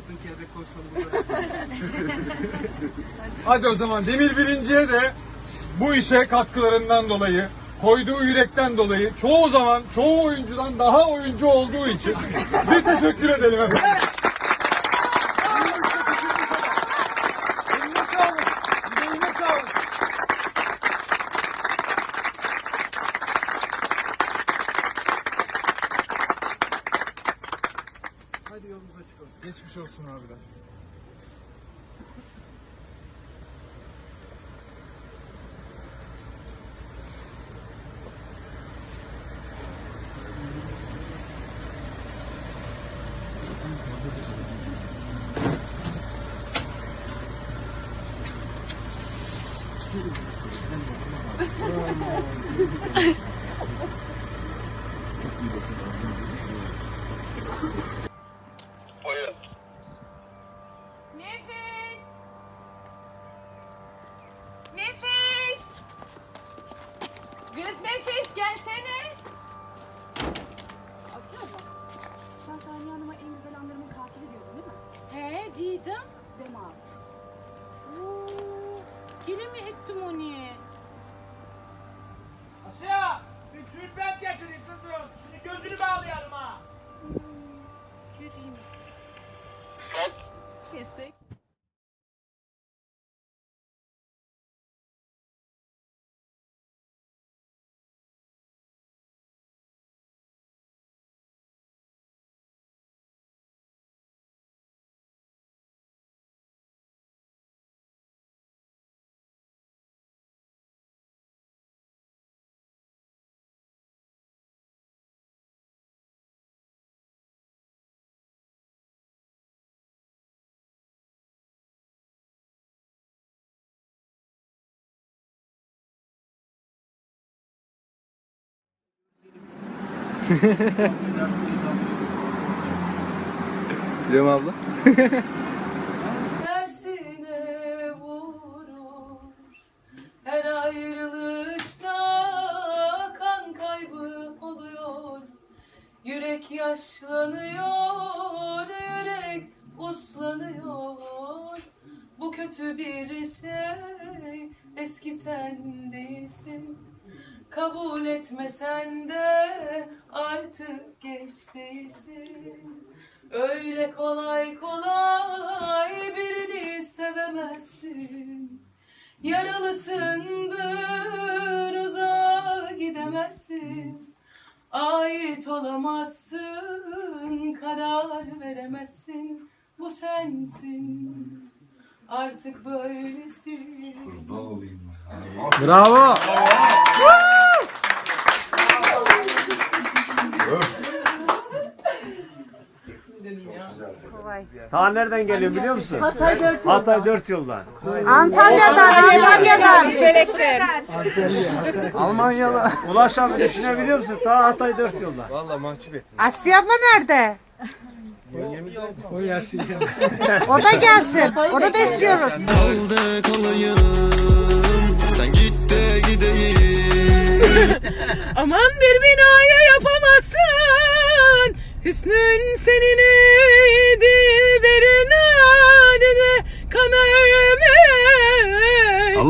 Altın kelebek konuşmalı burada. Hadi o zaman Demir Birinci'ye de bu işe katkılarından dolayı, koyduğu yürekten dolayı, çoğu zaman çoğu oyuncudan daha oyuncu olduğu için bir teşekkür edelim efendim. Eline sağlık. Yüreğine sağlık. Hadi Geçmiş olsun abiler. Nefes! Nefes! Kız nefes gelsene. Asya abla, sen Saniye Hanım'a en güzel anlarımın katili diyordun değil mi? He Didem. Deme abi. Oo, Yine mi ettim onu? Asya! Bir tülbent getirin kızım. Şunu gözünü bağlayalım ha. Göreyim. Kestik. Biliyorum abla. Her ayrılışta kan kaybı oluyor Yürek yaşlanıyor, yürek uslanıyor Bu kötü bir şey, eski sen değilsin Kabul etmesen de artık geç değilsin Öyle kolay kolay birini sevemezsin. Yaralısındır uzağa gidemezsin. Ait olamazsın karar veremezsin. Bu sensin artık böylesin. Bravo. Ta nereden geliyor biliyor musun? Hatay 4 yoldan. Hatay 4 yoldan. Antalya'dan, Antalya'dan. Almanyalı. Ulaş abi düşünebiliyor musun? Ta Hatay 4 yoldan. Valla mahcup ettin. Asya abla nerede? Yengemiz nerede? O gelsin. O da gelsin. Onu da istiyoruz. Kaldı kalayım Sen git de gideyim Aman bir binaya yapamazsın Hüsnün senin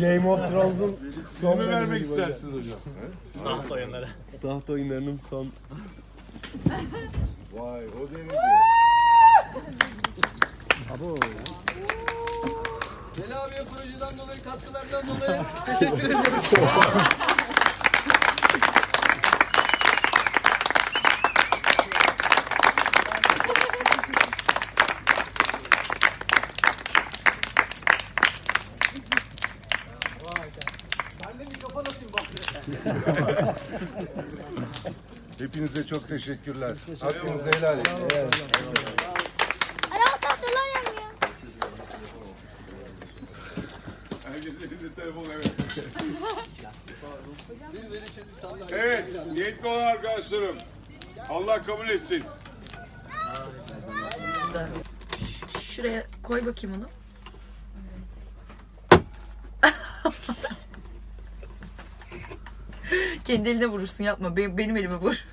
Game of Thrones'un son mi vermek istersiniz hocam? taht oyunlarının son. Vay o derece. Veli abiye projeden dolayı, katkılardan dolayı teşekkür ederim. Hepinize çok teşekkürler. Hakkınızı helal edin. Araba tahtalar yanmıyor. Herkesin elinde telefon evet. Evet, niyetli olan arkadaşlarım. Allah kabul etsin. Şuraya koy bakayım onu. Kendi eline vurursun yapma. Benim, benim elime vur.